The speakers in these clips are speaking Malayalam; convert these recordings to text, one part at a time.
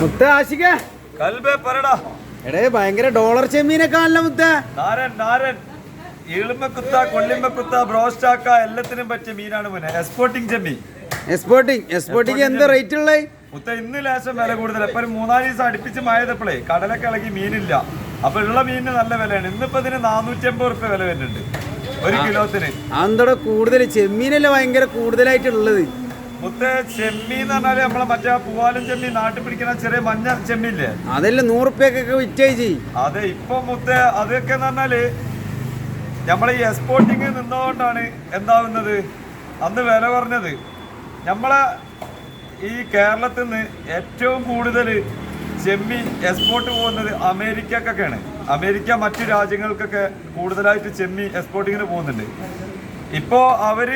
മുത്ത ആശിക കൽബേ പറടാ എടേ ഭയങ്കര ഡോളർ ചെമ്മീനൊക്കെ അല്ല മുത്ത. നാരൻ നാരൻ. ഈളുമ്പക്കുത്ത കൊള്ളിമ്പക്കുത്ത ബ്രോസ്റ്റാക്ക എല്ലാത്തിനും പറ്റിയ മീനാണ് പിന്നെ എക്സ്പോർട്ടിംഗ് ചെമ്മീൻ. എക്സ്പോർട്ടിംഗ് എക്സ്പോർട്ടിംഗ് എന്ത് റേറ്റ് ഉള്ളത് മുത്ത ഇന്ന് ലേശം വില കൂടുതൽ ഇപ്പൊ ഒരു മൂന്നാൽ ദിവസം അടുപ്പിച്ച് മായതപ്പോഴേ കടലൊക്കെ ഇളകി മീനില്ല. അപ്പൊ ഉള്ള മീനിന് നല്ല വിലയാണ്. ഇന്നിപ്പോ ഇതിന് നാനൂറ്റി അമ്പത് റുപ്യ വില വരുന്നുണ്ട്. ഒരു കിലോത്തിന്. അതെന്തോടെ കൂടുതൽ ചെമ്മീനല്ലേ ഭയങ്കര കൂടുതലായിട്ടുള്ളത്. മുത്ത ചെമ്മീൻ എന്ന് പറഞ്ഞാൽ നമ്മളെ മറ്റേ ആ പൂവാലൻ ചെമ്മീൻ നാട്ടിൽ പിടിക്കുന്ന ചെറിയ മഞ്ഞ അതല്ലേ വിറ്റേജി അതെ ഇപ്പൊ മുത്ത അതൊക്കെ എന്ന് പറഞ്ഞാൽ നമ്മളെ ഈ എക്സ്പോർട്ടിങ് നിന്നതുകൊണ്ടാണ് എന്താവുന്നത്? അന്ന് വില കുറഞ്ഞത്. നമ്മളെ ഈ കേരളത്തിൽ നിന്ന് ഏറ്റവും കൂടുതൽ ചെമ്മി എക്സ്പോർട്ട് പോകുന്നത് അമേരിക്കക്കൊക്കെയാണ്. അമേരിക്ക മറ്റു രാജ്യങ്ങൾക്കൊക്കെ കൂടുതലായിട്ട് ചെമ്മി എക്സ്പോർട്ടിങ്ങിന് പോകുന്നുണ്ട്. ഇപ്പോൾ അവർ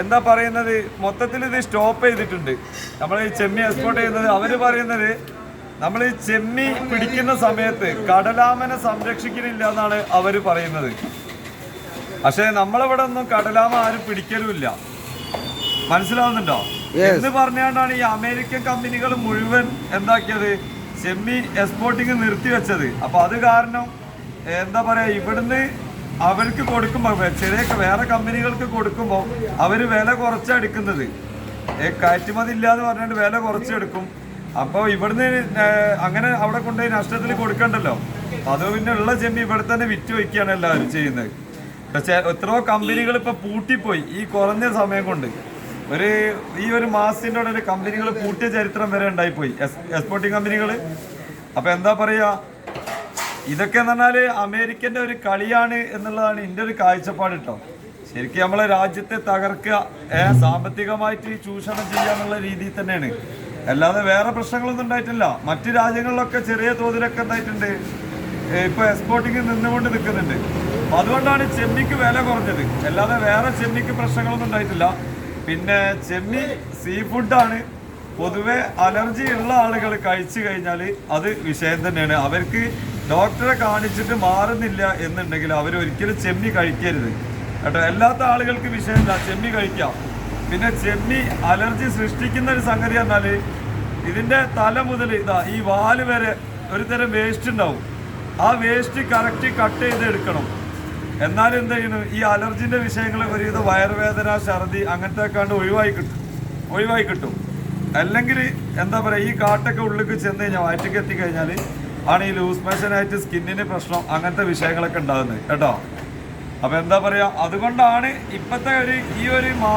എന്താ പറയുന്നത്? മൊത്തത്തിൽ ഇത് സ്റ്റോപ്പ് ചെയ്തിട്ടുണ്ട്. നമ്മൾ ഈ ചെമ്മി എക്സ്പോർട്ട് ചെയ്യുന്നത് അവർ പറയുന്നത് നമ്മൾ ഈ ചെമ്മി പിടിക്കുന്ന സമയത്ത് കടലാമനെ സംരക്ഷിക്കുന്നില്ല എന്നാണ് അവർ പറയുന്നത്. പക്ഷേ നമ്മളിവിടെ ഒന്നും കടലാമ ആരും പിടിക്കലുമില്ല. മനസ്സിലാവുന്നുണ്ടോ? എന്ന് പറഞ്ഞുകൊണ്ടാണ് ഈ അമേരിക്കൻ കമ്പനികൾ മുഴുവൻ എന്താക്കിയത്? ചെമ്മി എക്സ്പോർട്ടിങ് നിർത്തിവെച്ചത്. അപ്പൊ അത് കാരണം എന്താ പറയാ ഇവിടുന്ന് അവർക്ക് കൊടുക്കുമ്പോൾ ചെറിയ വേറെ കമ്പനികൾക്ക് കൊടുക്കുമ്പോൾ അവർ വില കുറച്ചെടുക്കുന്നത് കയറ്റുമതി ഇല്ലാന്ന് എന്ന് പറഞ്ഞുകൊണ്ട് വില കുറച്ചെടുക്കും അപ്പോൾ ഇവിടുന്ന് അങ്ങനെ അവിടെ കൊണ്ടുപോയി നഷ്ടത്തിൽ കൊടുക്കണ്ടല്ലോ. അത് പിന്നെ ഉള്ള ചെമ്മി ഇവിടെ തന്നെ വിറ്റ് വയ്ക്കുകയാണ് എല്ലാവരും ചെയ്യുന്നത്. പക്ഷേ എത്രയോ കമ്പനികൾ ഇപ്പൊ പൂട്ടിപ്പോയി ഈ കുറഞ്ഞ സമയം കൊണ്ട്. ഒരു ഈ ഒരു മാസത്തിന്റെ ഉടനെ കമ്പനികൾ പൂട്ടിയ ചരിത്രം വരെ ഉണ്ടായിപ്പോയി. എക്സ്പോർട്ടിങ് കമ്പനികൾ. അപ്പോൾ എന്താ പറയാ ഇതൊക്കെ പറഞ്ഞാൽ അമേരിക്കന്റെ ഒരു കളിയാണ് എന്നുള്ളതാണ് എന്റെ ഒരു കാഴ്ചപ്പാട് കേട്ടോ ശരിക്കും നമ്മളെ രാജ്യത്തെ തകർക്കുക സാമ്പത്തികമായിട്ട് ചൂഷണം ചെയ്യുക എന്നുള്ള രീതിയിൽ തന്നെയാണ്. അല്ലാതെ വേറെ പ്രശ്നങ്ങളൊന്നും ഉണ്ടായിട്ടില്ല. മറ്റു രാജ്യങ്ങളിലൊക്കെ ചെറിയ തോതിലൊക്കെ ഉണ്ടായിട്ടുണ്ട്. ഇപ്പൊ എക്സ്പോർട്ടിങ് നിന്നുകൊണ്ട് നിൽക്കുന്നുണ്ട്. അതുകൊണ്ടാണ് ചെമ്മിക്ക് വില കുറഞ്ഞത്. അല്ലാതെ വേറെ ചെമ്മിക്ക് പ്രശ്നങ്ങളൊന്നും ഉണ്ടായിട്ടില്ല. പിന്നെ ചെമ്മി സീ ഫുഡാണ് പൊതുവെ അലർജി ഉള്ള ആളുകൾ കഴിച്ചു കഴിഞ്ഞാൽ അത് വിഷയം തന്നെയാണ്. അവർക്ക് ഡോക്ടറെ കാണിച്ചിട്ട് മാറുന്നില്ല എന്നുണ്ടെങ്കിൽ അവർ ഒരിക്കലും ചെമ്മി കഴിക്കരുത്. കേട്ടോ അല്ലാത്ത ആളുകൾക്ക് വിഷയമില്ല. ചെമ്മി കഴിക്കാം. പിന്നെ ചെമ്മി അലർജി സൃഷ്ടിക്കുന്ന ഒരു സംഗതി പറഞ്ഞാൽ ഇതിന്റെ തല മുതൽ ഇതാ ഈ വാൽ വരെ ഒരു തരം വേസ്റ്റ് ഉണ്ടാവും. ആ വേസ്റ്റ് കറക്റ്റ് കട്ട് ചെയ്ത് എടുക്കണം എന്നാലും എന്ത് ചെയ്യുന്നു? ഈ അലർജിന്റെ വിഷയങ്ങൾ ഒരുവിധ വയറുവേദന ഛർദി അങ്ങനത്തെ കണ്ട് ഒഴിവായി കിട്ടും. ഒഴിവായി കിട്ടും. അല്ലെങ്കിൽ എന്താ പറയുക ഈ കാട്ടൊക്കെ ഉള്ളിലേക്ക് ചെന്ന് കഴിഞ്ഞാൽ വയറ്റക്ക് എത്തിക്കഴിഞ്ഞാൽ ആണ് ഈ ലൂസ് മോഷനായിട്ട് സ്കിന്നിന് പ്രശ്നം അങ്ങനത്തെ വിഷയങ്ങളൊക്കെ ഉണ്ടാകുന്നത് കേട്ടോ? അപ്പൊ എന്താ പറയാ അതുകൊണ്ടാണ് ഇപ്പത്തെ ഒരു ഈ ഒരു